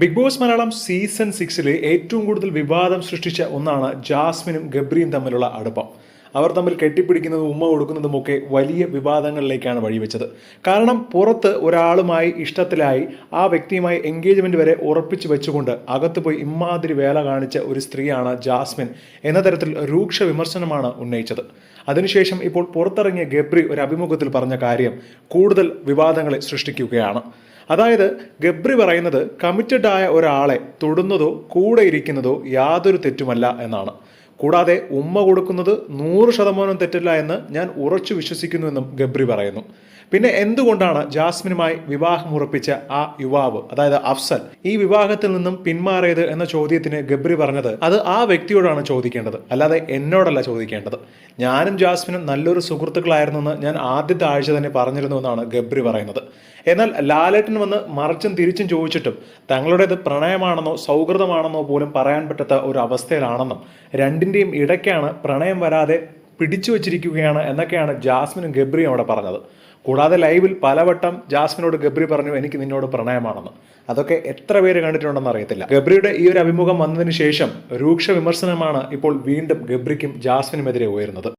Big boss Malayalam season സിക്സിലെ ഏറ്റവും കൂടുതൽ വിവാദം സൃഷ്ടിച്ച ഒന്നാണ് ജാസ്മിനും ഗബ്രിയും തമ്മിലുള്ള അടുപ്പം. അവർ തമ്മിൽ കെട്ടിപ്പിടിക്കുന്നതും ഉമ്മ കൊടുക്കുന്നതും ഒക്കെ വലിയ വിവാദങ്ങളിലേക്കാണ് വഴിവെച്ചത്. കാരണം പുറത്ത് ഒരാളുമായി ഇഷ്ടത്തിലായി ആ വ്യക്തിയുമായി എൻഗേജ്മെന്റ് വരെ ഉറപ്പിച്ചു വെച്ചുകൊണ്ട് അകത്ത് പോയി ഇമ്മാതിരി വേല കാണിച്ച ഒരു സ്ത്രീയാണ് ജാസ്മിൻ എന്ന തരത്തിൽ രൂക്ഷ വിമർശനമാണ് ഉന്നയിച്ചത്. അതിനുശേഷം ഇപ്പോൾ പുറത്തിറങ്ങിയ ഗബ്രി ഒരു അഭിമുഖത്തിൽ പറഞ്ഞ കാര്യം കൂടുതൽ വിവാദങ്ങളെ സൃഷ്ടിക്കുകയാണ്. അതായത് ഗബ്രി പറയുന്നത് കമ്മിറ്റഡ് ആയ ഒരാളെ തൊടുന്നതോ കൂടെ ഇരിക്കുന്നതോ യാതൊരു തെറ്റുമല്ല എന്നാണ്. കൂടാതെ ഉമ്മ കൊടുക്കുന്നത് നൂറ് ശതമാനം തെറ്റില്ല എന്ന് ഞാൻ ഉറച്ചു വിശ്വസിക്കുന്നുവെന്നും ഗബ്രി പറയുന്നു. പിന്നെ എന്തുകൊണ്ടാണ് ജാസ്മിനുമായി വിവാഹം ഉറപ്പിച്ച ആ യുവാവ് അതായത് അഫ്സൽ ഈ വിവാഹത്തിൽ നിന്നും പിന്മാറിയത് എന്ന ചോദ്യത്തിന് ഗബ്രി പറഞ്ഞത് അത് ആ വ്യക്തിയോടാണ് ചോദിക്കേണ്ടത്. അല്ലാതെ എന്നോടല്ല ചോദിക്കേണ്ടത്. ഞാനും ജാസ്മിനും നല്ലൊരു സുഹൃത്തുക്കളായിരുന്നു എന്ന് ഞാൻ ആദ്യത്തെ ആഴ്ച തന്നെ പറഞ്ഞിരുന്നു എന്നാണ് ഗബ്രി പറയുന്നത്. എന്നാൽ ലാലേട്ടൻ വന്ന് മറിച്ചും തിരിച്ചും ചോദിച്ചിട്ടും തങ്ങളുടേത് പ്രണയമാണെന്നോ സൗഹൃദമാണെന്നോ പോലും പറയാൻ പറ്റാത്ത ഒരു അവസ്ഥയിലാണെന്നും രണ്ടിന്റെയും ഇടയ്ക്കാണ് പ്രണയം വരാതെ പിടിച്ചു വച്ചിരിക്കുകയാണ് എന്നൊക്കെയാണ് ജാസ്മിനും ഗബ്രിയും അവിടെ പറഞ്ഞത്. കൂടാതെ ലൈവിൽ പലവട്ടം ജാസ്മിനോട് ഗബ്രി പറഞ്ഞു എനിക്ക് നിന്നോട് പ്രണയമാണെന്ന്. അതൊക്കെ എത്ര പേര് കണ്ടിട്ടുണ്ടെന്ന് അറിയത്തില്ല. ഗബ്രിയുടെ ഈ ഒരു അഭിമുഖം വന്നതിന് ശേഷം രൂക്ഷ വിമർശനമാണ് ഇപ്പോൾ വീണ്ടും ഗബ്രിക്കും ജാസ്മിനുമെതിരെ ഉയരുന്നത്.